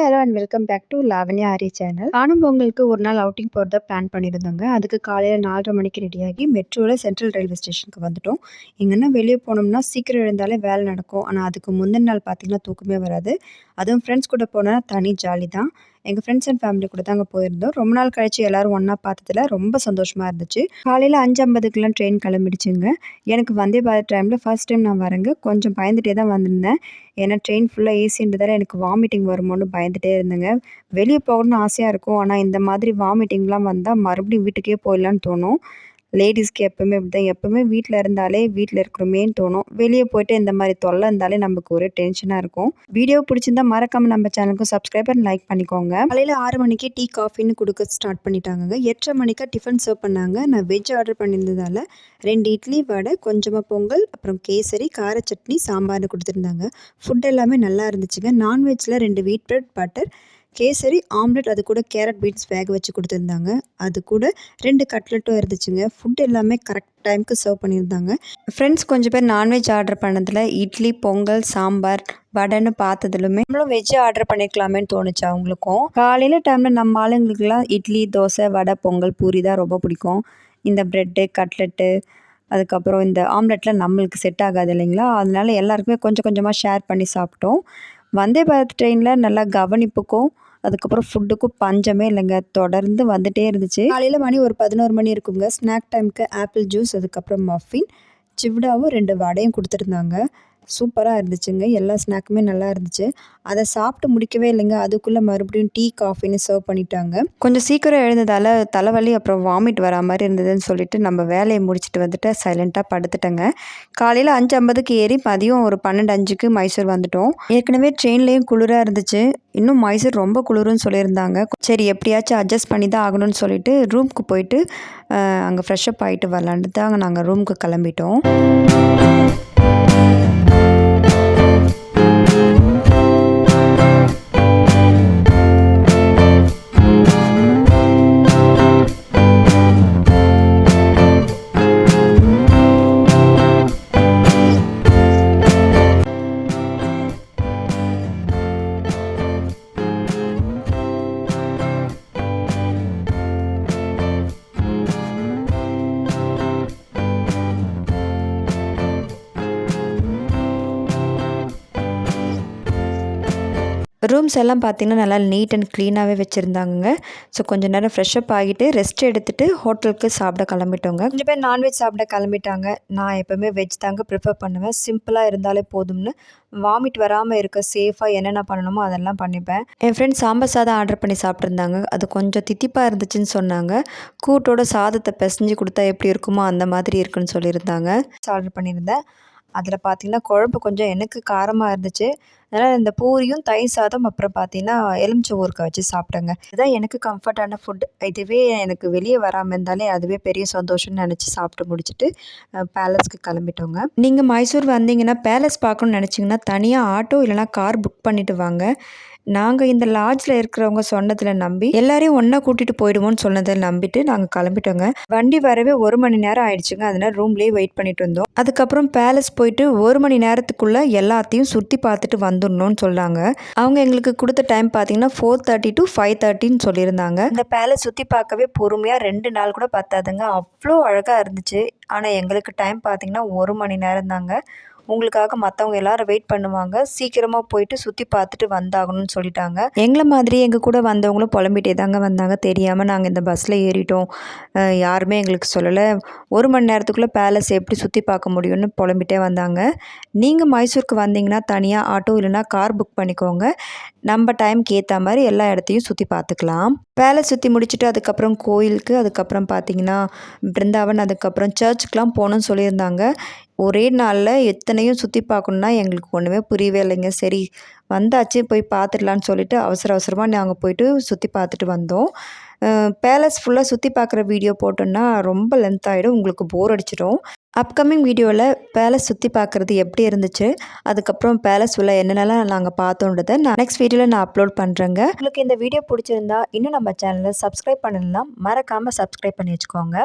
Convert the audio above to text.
Hi hello and welcome back to Lavanya Aari channel நானும் பொங்கலுக்கு ஒரு நாள் அவுட்டிங் போகிறத பிளான் பண்ணியிருந்தோங்க. அதுக்கு காலையில் நாலரை மணிக்கு ரெடியாகி மெட்ரோவில் சென்ட்ரல் ரயில்வே ஸ்டேஷனுக்கு வந்துட்டோம். எங்கன்னா வெளியே போனோம்னா சீக்கிரம் எழுந்தாலே வேலை நடக்கும். ஆனால் அதுக்கு முந்தின நாள் பார்த்திங்கன்னா தூக்கமே வராது. அதுவும் ஃப்ரெண்ட்ஸ் கூட போனால் தனி ஜாலி தான். எங்கள் ஃப்ரெண்ட்ஸ் அண்ட் ஃபேமிலி கூட தாங்க போயிருந்தோம். ரொம்ப நாள் கழிச்சு எல்லோரும் ஒன்றா பார்த்ததுல ரொம்ப சந்தோஷமாக இருந்துச்சு. காலையில் அஞ்சு ஐம்பதுக்கெலாம் ட்ரெயின் கிளம்பிடுச்சுங்க. எனக்கு வந்தே பாரத் டைமில் ஃபர்ஸ்ட் டைம் நான் வரேங்க. கொஞ்சம் பயந்துகிட்டே தான் வந்திருந்தேன். ஏன்னா ட்ரெயின் ஃபுல்லாக ஏசின்றதால எனக்கு வாமிட்டிங் வருமோன்னு பயந்துகிட்டே இருந்தேங்க. வெளியே போகணும்னு ஆசையாக இருக்கும். ஆனால் இந்த மாதிரி வாமிட்டிங்லாம் வந்தால் மறுபடியும் வீட்டுக்கே போயிடலான்னு தோணும். லேடிஸ்க்கு எப்போவுமே அப்படி தான் எப்போவுமே வீட்டில் இருந்தாலே வீட்டில் இருக்கிறோமேன்னு தோணும். வெளியே போயிட்டு இந்த மாதிரி தொல்லை இருந்தாலே நமக்கு ஒரு டென்ஷனாக இருக்கும். வீடியோ பிடிச்சிருந்தா மறக்காமல் நம்ம சேனலுக்கும் சப்ஸ்கிரைப் அண்ட் லைக் பண்ணிக்கோங்க. காலையில் ஆறு மணிக்கு டீ காஃபின்னு கொடுக்க ஸ்டார்ட் பண்ணிட்டாங்க எட்டரை மணிக்கா டிஃபன் சர்வ் பண்ணாங்க. நான் வெஜ் ஆர்டர் பண்ணியிருந்ததால் ரெண்டு இட்லி வடை கொஞ்சமாக பொங்கல் அப்புறம் கேசரி கார சட்னி சாம்பார்னு கொடுத்துருந்தாங்க. ஃபுட் எல்லாமே நல்லா இருந்துச்சுங்க. நான்வெஜ்ஜில் ரெண்டு wheat bread butter kesari omelette அது கூட கேரட் பீன்ஸ் வேக வச்சு கொடுத்துருந்தாங்க. அது கூட ரெண்டு கட்லெட்டும் இருந்துச்சுங்க. ஃபுட் எல்லாமே கரெக்ட் டைமுக்கு சர்வ் பண்ணியிருந்தாங்க. ஃப்ரெண்ட்ஸ் கொஞ்சம் பேர் நான்வெஜ் ஆர்டர் பண்ணதில் இட்லி பொங்கல் சாம்பார் வடைன்னு பார்த்ததுலுமே நம்மளும் வெஜ் ஆர்டர் பண்ணியிருக்கலாமேன்னு தோணுச்சு அவங்களுக்கும். காலையில் டைமில் நம்ம ஆளுங்களுக்குலாம் இட்லி தோசை வடை பொங்கல் பூரி தான் ரொம்ப பிடிக்கும். இந்த ப்ரெட்டு கட்லெட்டு அதுக்கப்புறம் இந்த ஆம்லெட்லாம் நம்மளுக்கு செட் ஆகாது இல்லைங்களா? அதனால எல்லாருக்குமே கொஞ்சம் கொஞ்சமாக ஷேர் பண்ணி சாப்பிட்டோம். வந்தே பாரத் ட்ரெயினில் நல்லா கவனிப்புக்கும் அதுக்கப்புறம் ஃபுட்டுக்கும் பஞ்சமே இல்லைங்க. தொடர்ந்து வந்துகிட்டே இருந்துச்சு. காலையில் மணி ஒரு பதினோரு மணி இருக்குங்க. ஸ்நாக் டைமுக்கு ஆப்பிள் ஜூஸ் அதுக்கப்புறம் மஃபின் சிவ்டாவும் ரெண்டு வடையும் கொடுத்துருந்தாங்க. சூப்பராக இருந்துச்சுங்க. எல்லா ஸ்நாக்குமே நல்லா இருந்துச்சு. அதை சாப்பிட்டு முடிக்கவே இல்லைங்க. அதுக்குள்ளே மறுபடியும் டீ காஃபின்னு சர்வ் பண்ணிட்டாங்க. கொஞ்சம் சீக்கிரம் எழுந்ததால் தலைவலி அப்புறம் வாமிட் வரா மாதிரி இருந்ததுன்னு சொல்லிட்டு நம்ம வேலையை முடிச்சுட்டு வந்துட்டு சைலண்ட்டாக படுத்துட்டேங்க. காலையில் அஞ்சு ஐம்பதுக்கு ஏறி மதியம் ஒரு பன்னெண்டு அஞ்சுக்கு மைசூர் வந்துட்டோம். ஏற்கனவே ட்ரெயின்லேயும் குளிராக இருந்துச்சு. இன்னும் மைசூர் ரொம்ப குளிருன்னு சொல்லியிருந்தாங்க. சரி எப்படியாச்சும் அட்ஜஸ்ட் பண்ணி தான் ஆகணும்னு சொல்லிட்டு ரூமுக்கு போயிட்டு அங்கே ஃப்ரெஷ்அப் ஆகிட்டு வரலான்ட்டு தான் நாங்கள் ரூமுக்கு கிளம்பிட்டோம். ரூம்ஸ் எல்லாம் பார்த்திங்கன்னா நல்லா நீட் அண்ட் க்ளீனாகவே வச்சுருந்தாங்க ஸோ கொஞ்சம் நேரம் ஃப்ரெஷ்அப் ஆகிட்டு ரெஸ்ட் எடுத்துகிட்டு ஹோட்டலுக்கு சாப்பிட கிளம்பிட்டோங்க. கொஞ்சம் பேர் நான்வெஜ் சாப்பிட கிளம்பிட்டாங்க. நான் எப்போவுமே வெஜ் தாங்க ப்ரிஃபர் பண்ணுவேன். சிம்பிளாக இருந்தாலே போதும்னு. வாமிட் வராமல் இருக்க சேஃபாக என்னென்ன பண்ணணுமோ அதெல்லாம் பண்ணிப்பேன். என் ஃப்ரெண்ட் சாம்பார் சாதம் ஆர்டர் பண்ணி சாப்பிட்ருந்தாங்க அது கொஞ்சம் தித்திப்பாக இருந்துச்சுன்னு சொன்னாங்க. கூட்டோட சாதத்தை பிசைஞ்சு கொடுத்தா எப்படி இருக்குமோ அந்த மாதிரி இருக்குன்னு சொல்லியிருந்தாங்க. ஆர்டர் பண்ணியிருந்தேன். அதில் பார்த்திங்கன்னா குழம்பு கொஞ்சம் எனக்கு காரமாக இருந்துச்சு. அதனால் இந்த பூரியும் தயிர் சாதம் அப்புறம் பார்த்தீங்கன்னா எலுமிச்சை ஊறுக்காய் வச்சு சாப்பிட்டேங்க. இதுதான் எனக்கு கம்ஃபர்டான ஃபுட் இதுவே எனக்கு வெளியே வராமல் இருந்தாலே அதுவே பெரிய சந்தோஷம்னு நினச்சி சாப்பிட்டு முடிச்சுட்டு பேலஸ்க்கு கிளம்பிட்டோங்க. நீங்கள் மைசூர் வந்தீங்கன்னா பேலஸ் பார்க்கணுன்னு நினச்சிங்கன்னா தனியாக ஆட்டோ இல்லைனா கார் புக் பண்ணிவிட்டு வாங்க. நாங்கள் இந்த லாட்ஜில் இருக்கிறவங்க சொன்னதில் நம்பி எல்லாரையும் ஒன்றா கூட்டிகிட்டு போயிடுவோம்னு சொன்னதை நம்பிட்டு நாங்கள் கிளம்பிட்டோங்க. வண்டி வரவே ஒரு மணி நேரம் ஆயிடுச்சுங்க. அதனால் ரூம்லேயே வெயிட் பண்ணிட்டு வந்தோம் அதுக்கப்புறம் பேலஸ் போயிட்டு ஒரு மணி நேரத்துக்குள்ளே எல்லாத்தையும் சுற்றி பார்த்துட்டு வந்தோம். வந்துடணும்னு சொன்னாங்க அவங்க எங்களுக்கு கொடுத்த டைம் பார்த்தீங்கன்னா ஃபோர் தேர்ட்டி டு ஃபைவ் தேர்ட்டின்னு சொல்லியிருந்தாங்க. இந்த பேலஸ் சுற்றி பார்க்கவே பொறுமையாக ரெண்டு நாள் கூட பார்த்தாதுங்க அவ்வளோ அழகாக இருந்துச்சு. ஆனால் எங்களுக்கு டைம் பார்த்தீங்கன்னா ஒரு மணி நேரம் தாங்க. உங்களுக்காக மற்றவங்க எல்லாரும் வெயிட் பண்ணுவாங்க. சீக்கிரமாக போயிட்டு சுற்றி பார்த்துட்டு வந்தாகணும்னு சொல்லிட்டாங்க. எங்களை மாதிரி எங்கள் கூட வந்தவங்களும் புலம்பிட்டே தாங்க வந்தாங்க. தெரியாமல் நாங்கள் இந்த பஸ்ஸில் ஏறிட்டோம். யாருமே எங்களுக்கு சொல்லலை. ஒரு மணி நேரத்துக்குள்ளே பேலஸ் எப்படி சுற்றி பார்க்க முடியும்னு புலம்பிட்டே வந்தாங்க. நீங்கள் மைசூருக்கு வந்தீங்கன்னா தனியாக ஆட்டோ இல்லைனா கார் புக் பண்ணிக்கோங்க. நம்ம டைம்க்கு ஏற்ற மாதிரி எல்லா இடத்தையும் சுற்றி பார்த்துக்கலாம் பேலஸ் சுற்றி முடிச்சுட்டு அதுக்கப்புறம் கோயிலுக்கு அதுக்கப்புறம் பார்த்தீங்கன்னா பிருந்தாவன் அதுக்கப்புறம் சர்ச்சுக்கெலாம் போகணுன்னு சொல்லியிருந்தாங்க. ஒரே நாளில் எத்தனையும் சுற்றி பார்க்கணுன்னா எங்களுக்கு ஒன்றுமே புரியவே இல்லைங்க. சரி வந்தாச்சு போய் பார்த்துடலான்னு சொல்லிட்டு அவசர அவசரமாக நாங்கள் போயிட்டு சுற்றி பார்த்துட்டு வந்தோம். பேலஸ் ஃபுல்லாக சுற்றி பார்க்குற வீடியோ போட்டோன்னா ரொம்ப லென்த் ஆகிடும் உங்களுக்கு போர் அடிச்சிடும். அப்கமிங் வீடியோவில் பேலஸ் சுற்றி பார்க்குறது எப்படி இருந்துச்சு? அதுக்கப்புறம் பேலஸ் உள்ள என்னென்னலாம் நாங்கள் பார்த்தோன்றதை நான் நெக்ஸ்ட் வீடியோவில் நான் அப்லோட் பண்ணுறேங்க உங்களுக்கு இந்த வீடியோ பிடிச்சிருந்தா இன்னும் நம்ம சேனலை சப்ஸ்கிரைப் பண்ணலாம் மறக்காமல் சப்ஸ்கிரைப் பண்ணி வச்சுக்கோங்க.